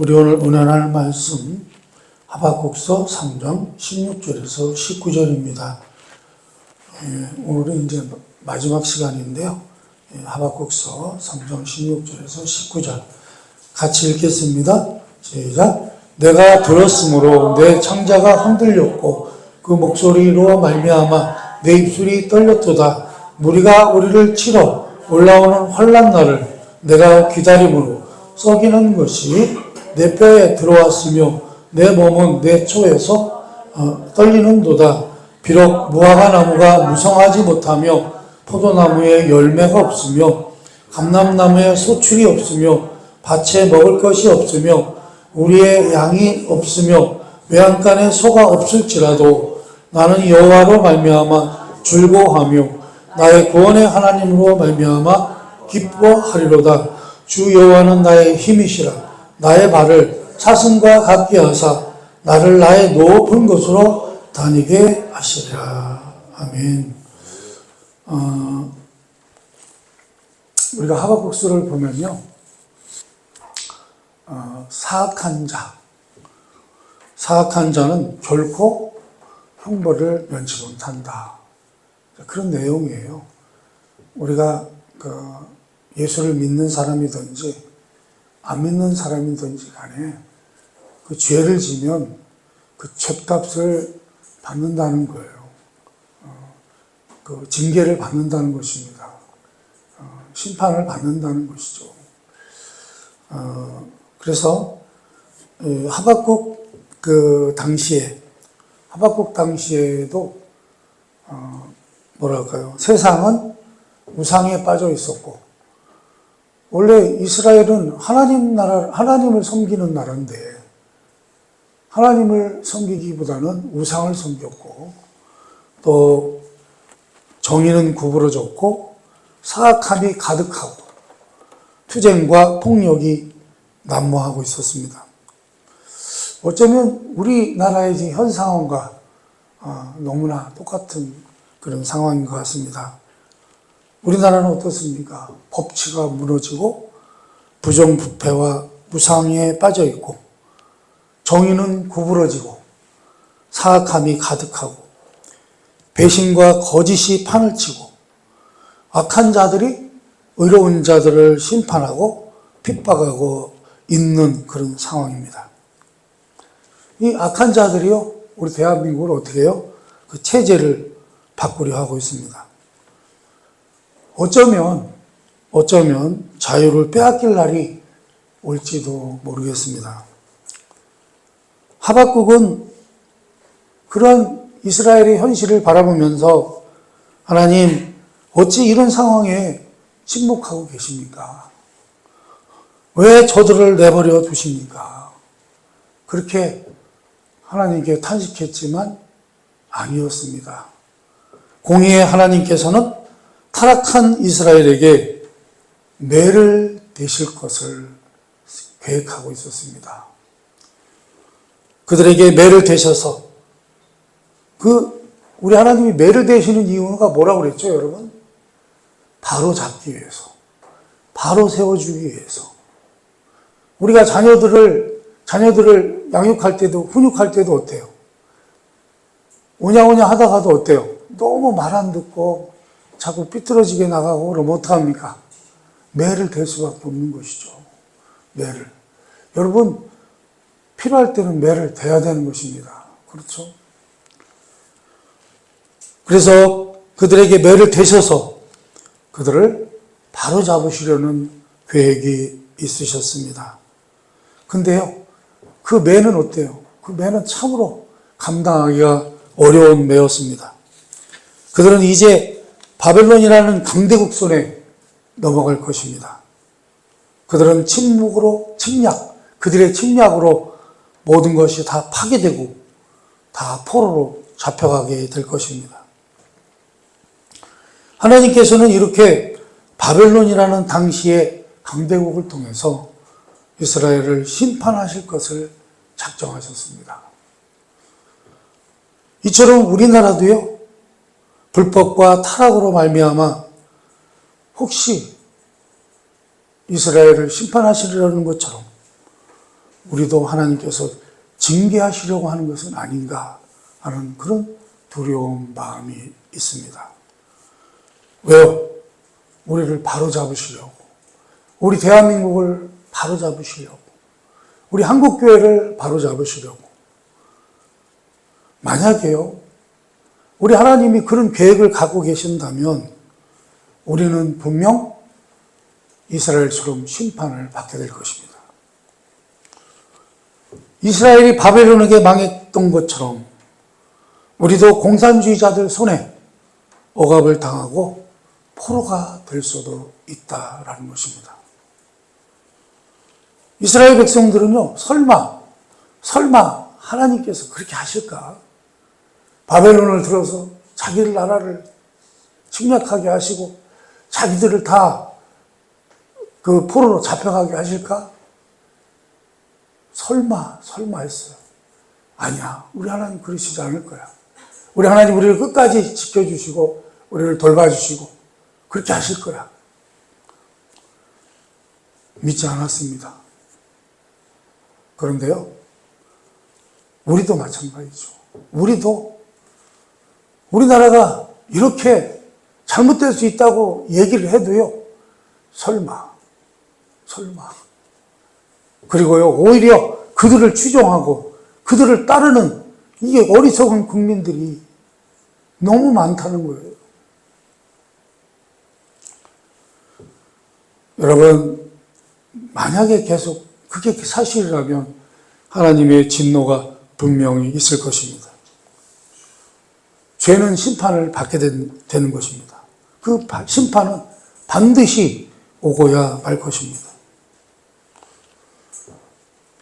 우리 오늘 은연할 말씀 하박국서 3장 16절에서 19절입니다. 예, 오늘은 이제 마지막 시간인데요. 예, 하박국서 3장 16절에서 19절 같이 읽겠습니다. 시작. 내가 들었으므로 내 창자가 흔들렸고 그 목소리로 말미암아 내 입술이 떨렸도다. 무리가 우리를 치러 올라오는 환란 날을 내가 기다림으로 썩이는 것이 내 뼈에 들어왔으며 내 몸은 내 초에서 어, 떨리는도다. 비록 무화과 나무가 무성하지 못하며 포도나무에 열매가 없으며 감람나무에 소출이 없으며 밭에 먹을 것이 없으며 우리의 양이 없으며 외양간에 소가 없을지라도 나는 여호와로 말미암아 즐거워하며 나의 구원의 하나님으로 말미암아 기뻐하리로다. 주 여호와는 나의 힘이시라. 나의 발을 사슴과 같게 하사 나를 나의 높은 곳으로 다니게 하시리라. 아멘. 어, 우리가 하박국수를 보면요. 어, 사악한 자. 사악한 자는 결코 형벌을 면치 못한다. 그런 내용이에요. 우리가 그 예수를 믿는 사람이든지 안 믿는 사람이든지 간에 그 죄를 지면 그 죄값을 받는다는 거예요. 어, 그 징계를 받는다는 것입니다. 어, 심판을 받는다는 것이죠. 어, 그래서 이 하박국 그 당시에 하박국 당시에도 어, 뭐랄까요 세상은 우상에 빠져 있었고 원래 이스라엘은 하나님 나라 하나님을 섬기는 나라인데 하나님을 섬기기보다는 우상을 섬겼고 또 정의는 구부러졌고 사악함이 가득하고 투쟁과 폭력이 난무하고 있었습니다. 어쩌면 우리나라의 현 상황과 어, 너무나 똑같은 그런 상황인 것 같습니다. 우리나라는 어떻습니까? 법치가 무너지고 부정부패와 무상에 빠져 있고 정의는 구부러지고 사악함이 가득하고 배신과 거짓이 판을 치고 악한 자들이 의로운 자들을 심판하고 핍박하고 있는 그런 상황입니다. 이 악한 자들이요, 우리 대한민국을 어떻게 해요? 그 체제를 바꾸려 하고 있습니다. 어쩌면, 어쩌면 자유를 빼앗길 날이 올지도 모르겠습니다. 하박국은 그런 이스라엘의 현실을 바라보면서 하나님, 어찌 이런 상황에 침묵하고 계십니까? 왜 저들을 내버려 두십니까? 그렇게 하나님께 탄식했지만 아니었습니다. 공의의 하나님께서는 타락한 이스라엘에게 매를 대실 것을 계획하고 있었습니다. 그들에게 매를 대셔서 그 우리 하나님이 매를 대시는 이유가 뭐라고 그랬죠, 여러분? 바로 잡기 위해서. 바로 세워주기 위해서. 우리가 자녀들을, 자녀들을 양육할 때도, 훈육할 때도 어때요? 오냐오냐 하다가도 어때요? 너무 말 안 듣고 자꾸 삐뚤어지게 나가고 그러면 어떡합니까? 매를 댈 수밖에 없는 것이죠. 매를. 여러분, 필요할 때는 매를 대야 되는 것입니다. 그렇죠? 그래서 그들에게 매를 대셔서 그들을 바로 잡으시려는 계획이 있으셨습니다. 근데요, 그 매는 어때요? 그 매는 참으로 감당하기가 어려운 매였습니다. 그들은 이제 바벨론이라는 강대국 손에 넘어갈 것입니다. 그들은 침묵으로 침략, 그들의 침략으로 모든 것이 다 파괴되고 다 포로로 잡혀가게 될 것입니다. 하나님께서는 이렇게 바벨론이라는 당시의 강대국을 통해서 이스라엘을 심판하실 것을 작정하셨습니다. 이처럼 우리나라도요, 불법과 타락으로 말미암아 혹시 이스라엘을 심판하시려는 것처럼 우리도 하나님께서 징계하시려고 하는 것은 아닌가 하는 그런 두려운 마음이 있습니다. 왜요? 우리를 바로 잡으시려고. 우리 대한민국을 바로 잡으시려고. 우리 한국교회를 바로 잡으시려고. 만약에요, 우리 하나님이 그런 계획을 갖고 계신다면 우리는 분명 이스라엘처럼 심판을 받게 될 것입니다. 이스라엘이 바벨론에게 망했던 것처럼 우리도 공산주의자들 손에 억압을 당하고 포로가 될 수도 있다라는 것입니다. 이스라엘 백성들은요, 설마, 설마 하나님께서 그렇게 하실까? 바벨론을 들어서 자기 나라를 침략하게 하시고 자기들을 다 그 포로로 잡혀가게 하실까? 설마, 설마 했어요. 아니야. 우리 하나님 그러시지 않을 거야. 우리 하나님 우리를 끝까지 지켜주시고, 우리를 돌봐주시고, 그렇게 하실 거야. 믿지 않았습니다. 그런데요, 우리도 마찬가지죠. 우리도, 우리나라가 이렇게 잘못될 수 있다고 얘기를 해도요, 설마, 설마. 그리고요, 오히려 그들을 추종하고 그들을 따르는 이게 어리석은 국민들이 너무 많다는 거예요. 여러분, 만약에 계속 그게 사실이라면 하나님의 진노가 분명히 있을 것입니다. 죄는 심판을 받게 된- 되는 것입니다. 그 바- 심판은 반드시 오고야 말 것입니다.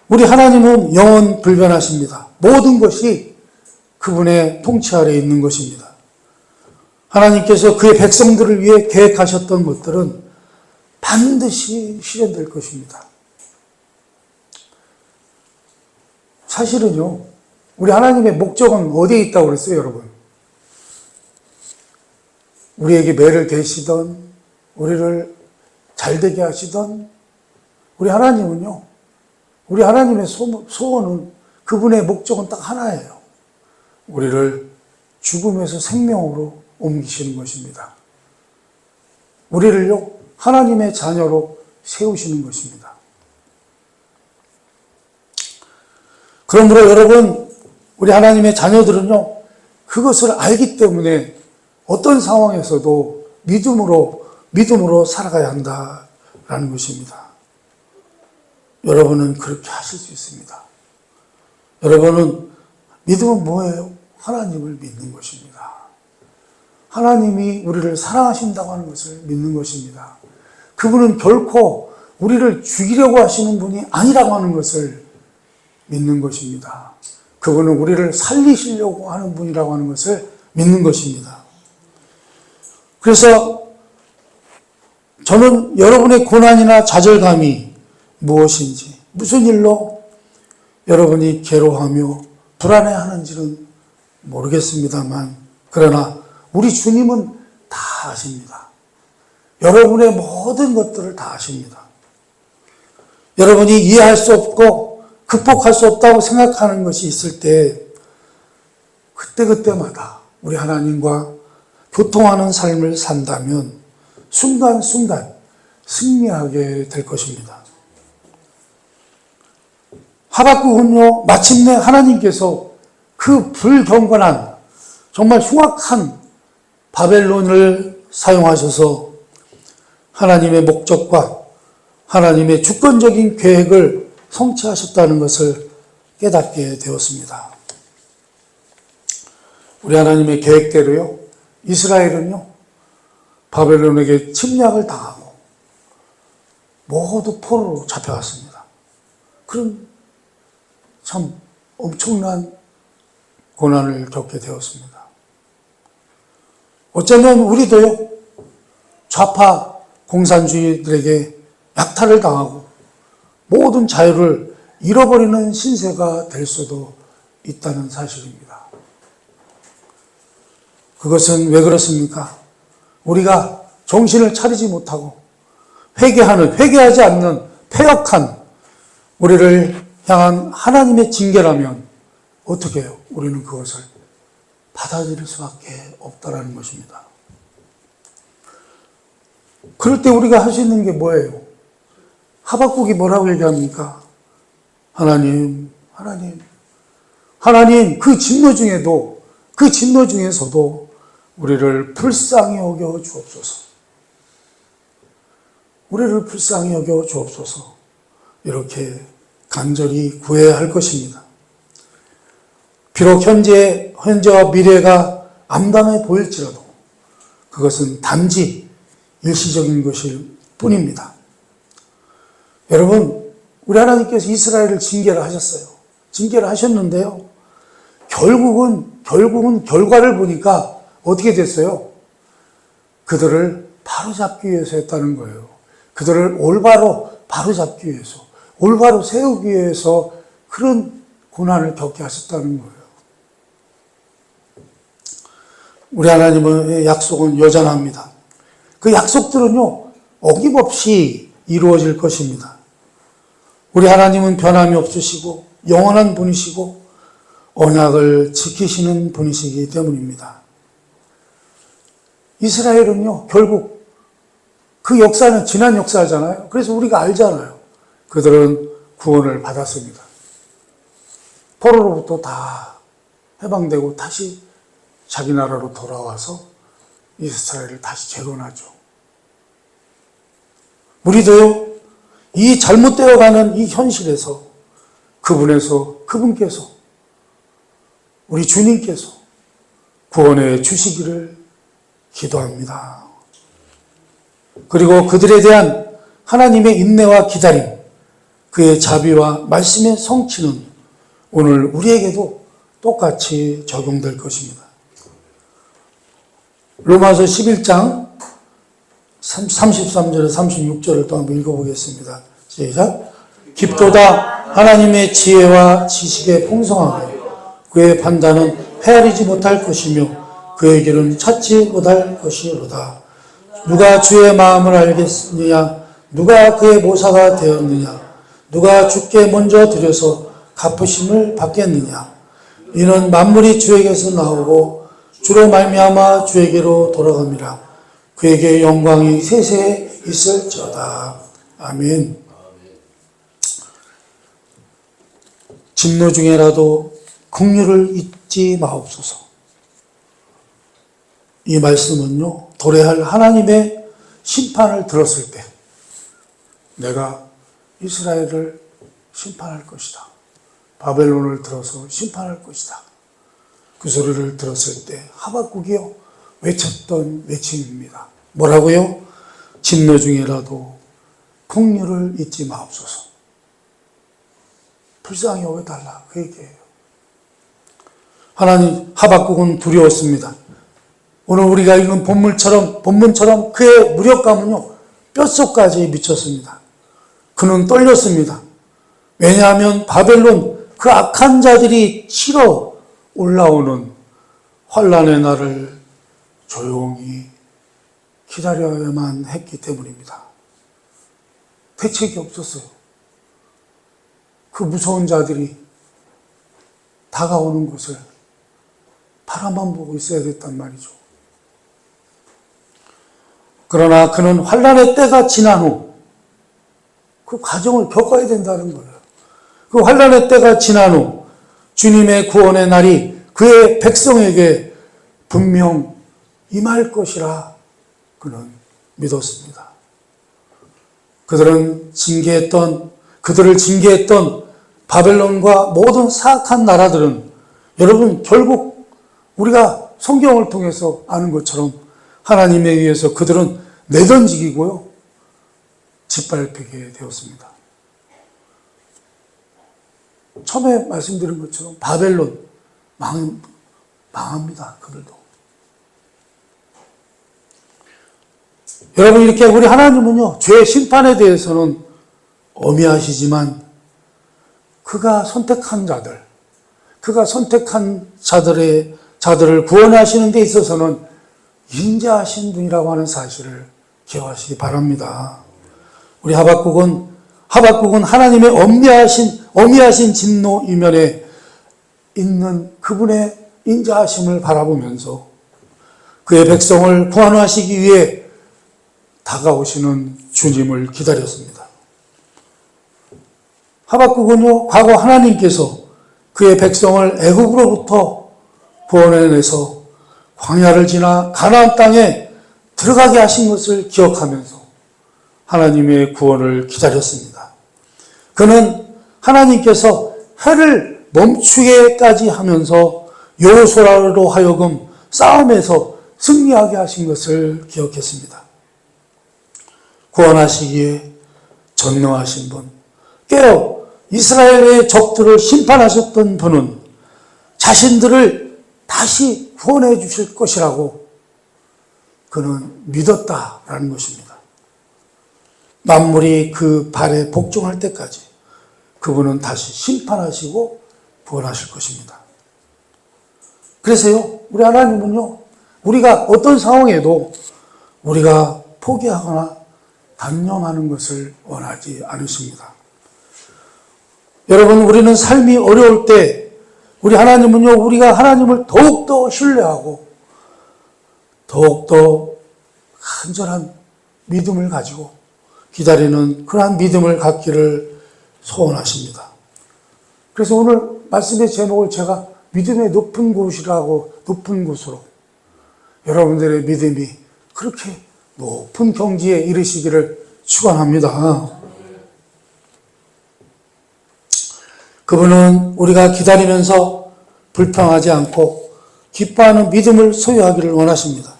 우리 하나님은 영원 불변하십니다. 모든 것이 그분의 통치 아래 있는 것입니다. 하나님께서 그의 백성들을 위해 계획하셨던 것들은 반드시 실현될 것입니다. 사실은요, 우리 하나님의 목적은 어디에 있다고 그랬어요, 여러분? 우리에게 매를 계시던, 우리를 잘되게 하시던, 우리 하나님은요, 우리 하나님의 소- 소원은 그분의 목적은 딱 하나예요. 우리를 죽음에서 생명으로 옮기시는 것입니다. 우리를요, 하나님의 자녀로 세우시는 것입니다. 그러므로 여러분, 우리 하나님의 자녀들은요, 그것을 알기 때문에 어떤 상황에서도 믿음으로, 믿음으로 살아가야 한다라는 것입니다. 여러분은 그렇게 하실 수 있습니다. 여러분은 믿음은 뭐예요? 하나님을 믿는 것입니다. 하나님이 우리를 사랑하신다고 하는 것을 믿는 것입니다. 그분은 결코 우리를 죽이려고 하시는 분이 아니라고 하는 것을 믿는 것입니다. 그분은 우리를 살리시려고 하는 분이라고 하는 것을 믿는 것입니다. 그래서 저는 여러분의 고난이나 좌절감이 무엇인지, 무슨 일로 여러분이 괴로워하며 불안해하는지는 모르겠습니다만, 그러나 우리 주님은 다 아십니다. 여러분의 모든 것들을 다 아십니다. 여러분이 이해할 수 없고 극복할 수 없다고 생각하는 것이 있을 때, 그때그때마다 우리 하나님과 교통하는 삶을 산다면 순간순간 승리하게 될 것입니다. 하박국은요, 마침내 하나님께서 그 불경건한 정말 흉악한 바벨론을 사용하셔서 하나님의 목적과 하나님의 주권적인 계획을 성취하셨다는 것을 깨닫게 되었습니다. 우리 하나님의 계획대로요, 이스라엘은요, 바벨론에게 침략을 당하고 모두 포로로 잡혀갔습니다. 그런 참 엄청난 고난을 겪게 되었습니다. 어쩌면 우리도요, 좌파 공산주의들에게 약탈을 당하고 모든 자유를 잃어버리는 신세가 될 수도 있다는 사실입니다. 그것은 왜 그렇습니까? 우리가 정신을 차리지 못하고 회개하는, 회개하지 않는 폐역한 우리를 향한 하나님의 징계라면 어떻게? 우리는 그것을 받아들일 수밖에 없다라는 것입니다. 그럴 때 우리가 할 수 있는 게 뭐예요? 하박국이 뭐라고 얘기합니까? 하나님, 하나님, 하나님 그 진노 중에도 그 진노 중에서도 우리를 불쌍히 여겨 주옵소서. 우리를 불쌍히 여겨 주옵소서. 이렇게 간절히 구해야 할 것입니다. 비록 현재, 현재와 미래가 암담해 보일지라도 그것은 단지 일시적인 것일 뿐입니다. 여러분, 우리 하나님께서 이스라엘을 징계를 하셨어요. 징계를 하셨는데요. 결국은, 결국은 결과를 보니까 어떻게 됐어요? 그들을 바로잡기 위해서 했다는 거예요. 그들을 올바로 바로잡기 위해서, 올바로 세우기 위해서 그런 고난을 겪게 하셨다는 거예요. 우리 하나님의 약속은 여전합니다. 그 약속들은요, 어김없이 이루어질 것입니다. 우리 하나님은 변함이 없으시고, 영원한 분이시고, 언약을 지키시는 분이시기 때문입니다. 이스라엘은요, 결국 그 역사는 지난 역사잖아요. 그래서 우리가 알잖아요. 그들은 구원을 받았습니다. 포로로부터 다 해방되고 다시 자기 나라로 돌아와서 이스라엘을 다시 재건하죠. 우리도요, 이 잘못되어 가는 이 현실에서 그분에서, 그분께서, 우리 주님께서 구원해 주시기를 기도합니다. 그리고 그들에 대한 하나님의 인내와 기다림, 그의 자비와 말씀의 성취는 오늘 우리에게도 똑같이 적용될 것입니다. 로마서 11장 33절에 36절을 또 한번 읽어보겠습니다. 시작. 깊도다 하나님의 지혜와 지식의 풍성함에 그의 판단은 헤아리지 못할 것이며 길은 찾지 못할 것이로다. 누가 주의 마음을 알겠느냐? 누가 그의 모사가 되었느냐? 누가 주께 먼저 드려서 갚으심을 받겠느냐? 이는 만물이 주에게서 나오고 주로 말미암아 주에게로 돌아갑니다. 그에게 영광이 세세에 있을지어다. 아멘. 진노 중에라도 긍휼을 잊지 마옵소서. 이 말씀은요, 도래할 하나님의 심판을 들었을 때, 내가 이스라엘을 심판할 것이다. 바벨론을 들어서 심판할 것이다. 그 소리를 들었을 때, 하박국이요, 외쳤던 외침입니다. 뭐라고요? 진노 중에라도 긍휼을 잊지 마옵소서. 불쌍히 여겨달라. 그 얘기예요. 하나님, 하박국은 두려웠습니다. 오늘 우리가 읽은 본문처럼, 본문처럼 그의 무력감은요, 뼛속까지 미쳤습니다. 그는 떨렸습니다. 왜냐하면 바벨론 그 악한 자들이 치러 올라오는 환란의 날을 조용히 기다려야만 했기 때문입니다. 대책이 없었어요. 그 무서운 자들이 다가오는 것을 바라만 보고 있어야 됐단 말이죠. 그러나 그는 환란의 때가 지난 후 그 과정을 겪어야 된다는 거예요. 그 환란의 때가 지난 후 주님의 구원의 날이 그의 백성에게 분명 임할 것이라 그는 믿었습니다. 그들은 징계했던 그들을 징계했던 바벨론과 모든 사악한 나라들은 여러분 결국 우리가 성경을 통해서 아는 것처럼 하나님에 의해서 그들은 내던지기고요. 짓밟히게 되었습니다. 처음에 말씀드린 것처럼 바벨론 망, 망합니다. 그들도. 여러분 이렇게 우리 하나님은요. 죄 심판에 대해서는 어미하시지만 그가 선택한 자들, 그가 선택한 자들의 자들을 구원하시는 데 있어서는 인자하신 분이라고 하는 사실을 기억하시기 바랍니다. 우리 하박국은 하박국은 하나님의 엄미하신 어미하신 진노 이면에 있는 그분의 인자하심을 바라보면서 그의 백성을 구원하시기 위해 다가오시는 주님을 기다렸습니다. 하박국은요, 과거 하나님께서 그의 백성을 애국으로부터 구원해내서 광야를 지나 가나안 땅에 들어가게 하신 것을 기억하면서 하나님의 구원을 기다렸습니다. 그는 하나님께서 해를 멈추게까지 하면서 여호수아로 하여금 싸움에서 승리하게 하신 것을 기억했습니다. 구원하시기에 전능하신 분, 깨어 이스라엘의 적들을 심판하셨던 분은 자신들을 다시 구원해 주실 것이라고 그는 믿었다라는 것입니다. 만물이 그 발에 복종할 때까지 그분은 다시 심판하시고 구원하실 것입니다. 그래서요, 우리 하나님은요, 우리가 어떤 상황에도 우리가 포기하거나 단념하는 것을 원하지 않으십니다. 여러분, 우리는 삶이 어려울 때, 우리 하나님은요, 우리가 하나님을 더욱더 신뢰하고, 더욱더 간절한 믿음을 가지고 기다리는 그러한 믿음을 갖기를 소원하십니다. 그래서 오늘 말씀의 제목을 제가 믿음의 높은 곳이라고, 높은 곳으로 여러분들의 믿음이 그렇게 높은 경지에 이르시기를 축원합니다. 그분은 우리가 기다리면서 불평하지 않고 기뻐하는 믿음을 소유하기를 원하십니다.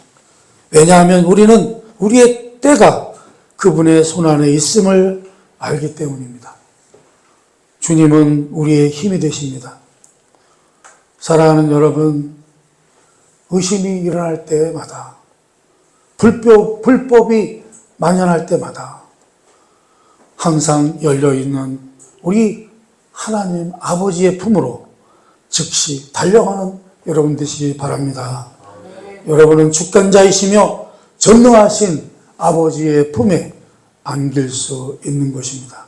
왜냐하면 우리는 우리의 때가 그분의 손 안에 있음을 알기 때문입니다. 주님은 우리의 힘이 되십니다. 사랑하는 여러분, 의심이 일어날 때마다, 불법, 불법이 만연할 때마다 항상 열려있는 우리 하나님 아버지의 품으로 즉시 달려가는 여러분 되시기 바랍니다. 여러분은 주권자이시며 전능하신 아버지의 품에 안길 수 있는 것입니다.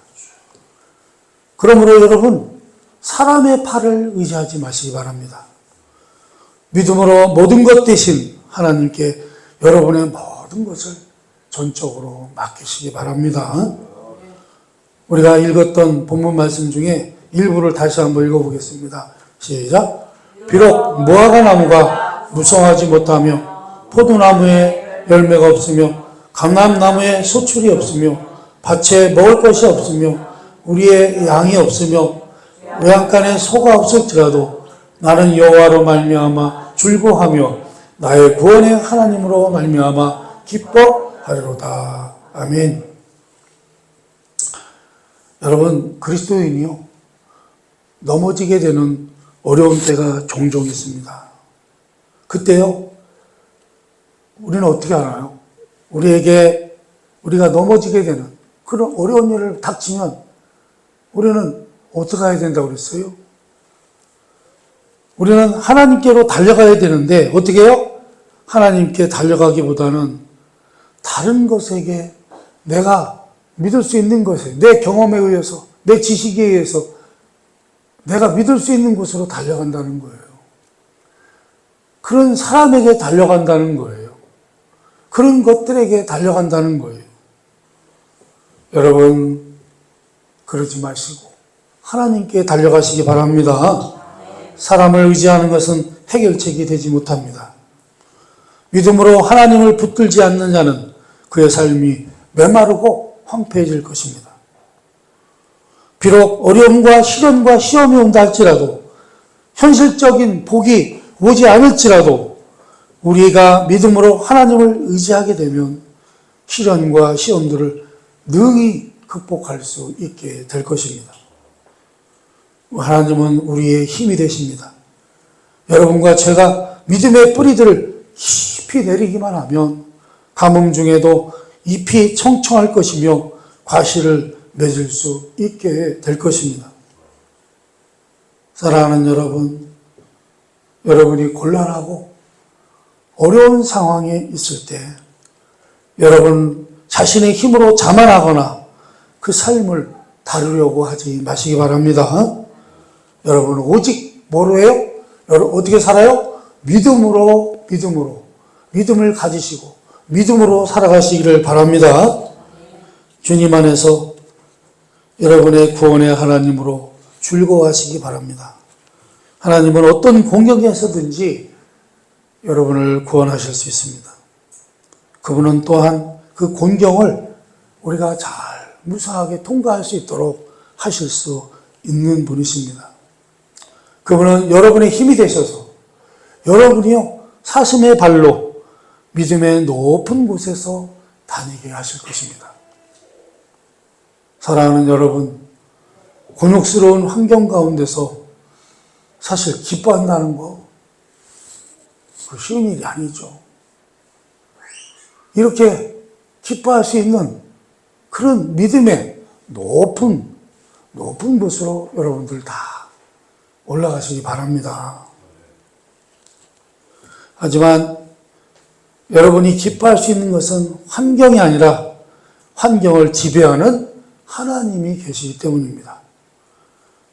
그러므로 여러분, 사람의 팔을 의지하지 마시기 바랍니다. 믿음으로 모든 것 대신 하나님께 여러분의 모든 것을 전적으로 맡기시기 바랍니다. 우리가 읽었던 본문 말씀 중에 일부를 다시 한번 읽어보겠습니다. 시작. 비록 무화과 나무가 무성하지 못하며 포도나무에 열매가 없으며 감람나무에 소출이 없으며 밭에 먹을 것이 없으며 우리의 양이 없으며 외양간에 소가 없을지라도 나는 여호와로 말미암아 줄고하며 나의 구원의 하나님으로 말미암아 기뻐하리로다. 아멘. 여러분 그리스도인이요 넘어지게 되는 어려운 때가 종종 있습니다. 그때요 우리는 어떻게 하나요? 우리에게 우리가 넘어지게 되는 그런 어려운 일을 닥치면 우리는 어떻게 해야 된다고 그랬어요? 우리는 하나님께로 달려가야 되는데 어떻게 해요? 하나님께 달려가기보다는 다른 것에게 내가 믿을 수 있는 것에 내 경험에 의해서 내 지식에 의해서 내가 믿을 수 있는 곳으로 달려간다는 거예요. 그런 사람에게 달려간다는 거예요. 그런 것들에게 달려간다는 거예요. 여러분, 그러지 마시고, 하나님께 달려가시기 바랍니다. 사람을 의지하는 것은 해결책이 되지 못합니다. 믿음으로 하나님을 붙들지 않는 자는 그의 삶이 메마르고 황폐해질 것입니다. 비록 어려움과 시련과 시험이 온다 할지라도 현실적인 복이 오지 않을지라도 우리가 믿음으로 하나님을 의지하게 되면 시련과 시험들을 능히 극복할 수 있게 될 것입니다. 하나님은 우리의 힘이 되십니다. 여러분과 제가 믿음의 뿌리들을 깊이 내리기만 하면 가뭄 중에도 잎이 청청할 것이며 과실을 맺을 수 있게 될 것입니다. 사랑하는 여러분, 여러분이 곤란하고 어려운 상황에 있을 때 여러분 자신의 힘으로 자만하거나 그 삶을 다루려고 하지 마시기 바랍니다. 여러분 오직 뭐로 해요? 여러분 어떻게 살아요? 믿음으로 믿음으로 믿음을 가지시고 믿음으로 살아가시기를 바랍니다. 주님 안에서 여러분의 구원의 하나님으로 즐거워하시기 바랍니다. 하나님은 어떤 공격에서든지 여러분을 구원하실 수 있습니다. 그분은 또한 그 곤경을 우리가 잘 무사하게 통과할 수 있도록 하실 수 있는 분이십니다. 그분은 여러분의 힘이 되셔서 여러분이요 사슴의 발로 믿음의 높은 곳에서 다니게 하실 것입니다. 사랑하는 여러분, 곤욕스러운 환경 가운데서 사실 기뻐한다는 거, 그 쉬운 일이 아니죠. 이렇게 기뻐할 수 있는 그런 믿음의 높은, 높은 곳으로 여러분들 다 올라가시기 바랍니다. 하지만 여러분이 기뻐할 수 있는 것은 환경이 아니라 환경을 지배하는 하나님이 계시기 때문입니다.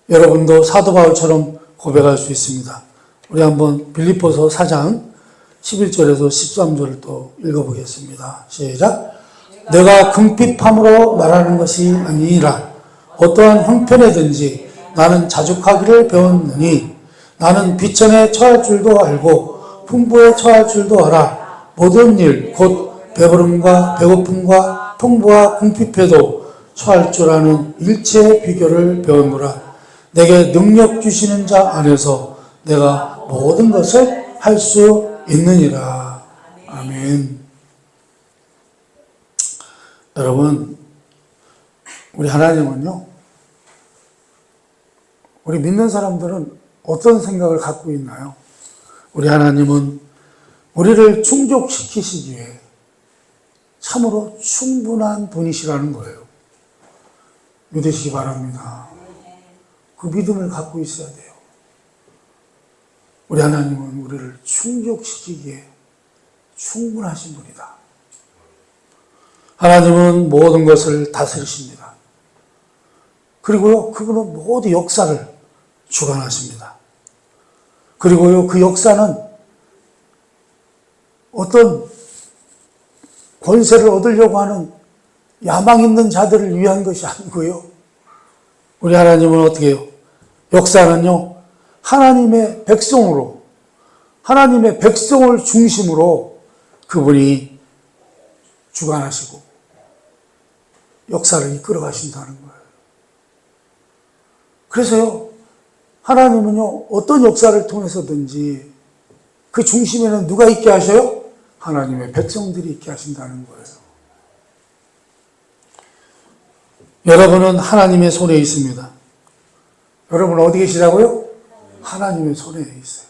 여러분도 사도 바울처럼 고백할 수 있습니다. 우리 한번 빌립보서 4장 11절에서 13절을 또 읽어보겠습니다. 시작. 내가 궁핍함으로 말하는 것이 아니라 어떠한 형편에든지 나는 자족하기를 배웠느니 나는 비천에 처할 줄도 알고 풍부에 처할 줄도 알아 모든 일 곧 배부름과 배고픔과 풍부와 궁핍해도 처할 줄 아는 일체의 비결을 배웠노라 내게 능력 주시는 자 안에서 내가 모든 것을 할 수 있느니라 아멘 여러분 우리 하나님은요 우리 믿는 사람들은 어떤 생각을 갖고 있나요? 우리 하나님은 우리를 충족시키시기 위해 참으로 충분한 분이시라는 거예요. 믿으시기 바랍니다. 그 믿음을 갖고 있어야 돼요. 우리 하나님은 우리를 충족시키기에 충분하신 분이다. 하나님은 모든 것을 다스리십니다. 그리고요, 그분은 모든 역사를 주관하십니다. 그리고요, 그 역사는 어떤 권세를 얻으려고 하는 야망 있는 자들을 위한 것이 아니고요. 우리 하나님은 어떻게 해요? 역사는요, 하나님의 백성으로, 하나님의 백성을 중심으로 그분이 주관하시고 역사를 이끌어 가신다는 거예요. 그래서요, 하나님은요, 어떤 역사를 통해서든지 그 중심에는 누가 있게 하셔요? 하나님의 백성들이 있게 하신다는 거예요. 여러분은 하나님의 손에 있습니다. 여러분 어디 계시다고요? 하나님의 손에 있어요.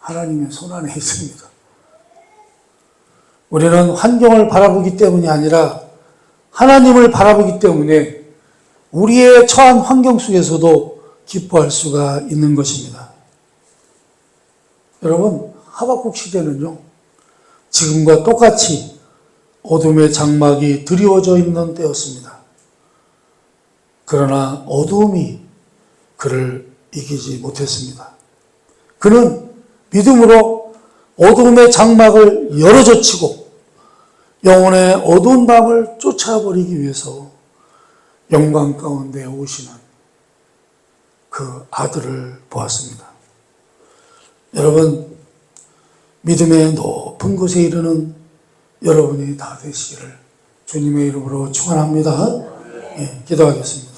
하나님의 손 안에 있습니다. 우리는 환경을 바라보기 때문이 아니라 하나님을 바라보기 때문에 우리의 처한 환경 속에서도 기뻐할 수가 있는 것입니다. 여러분, 하박국 시대는요, 지금과 똑같이 어둠의 장막이 드리워져 있는 때였습니다. 그러나 어두움이 그를 이기지 못했습니다. 그는 믿음으로 어두움의 장막을 열어젖히고 영혼의 어두운 밤을 쫓아버리기 위해서 영광 가운데 오시는 그 아들을 보았습니다. 여러분, 믿음의 높은 곳에 이르는 여러분이 다 되시기를 주님의 이름으로 축원합니다. 예, 기도하겠습니다.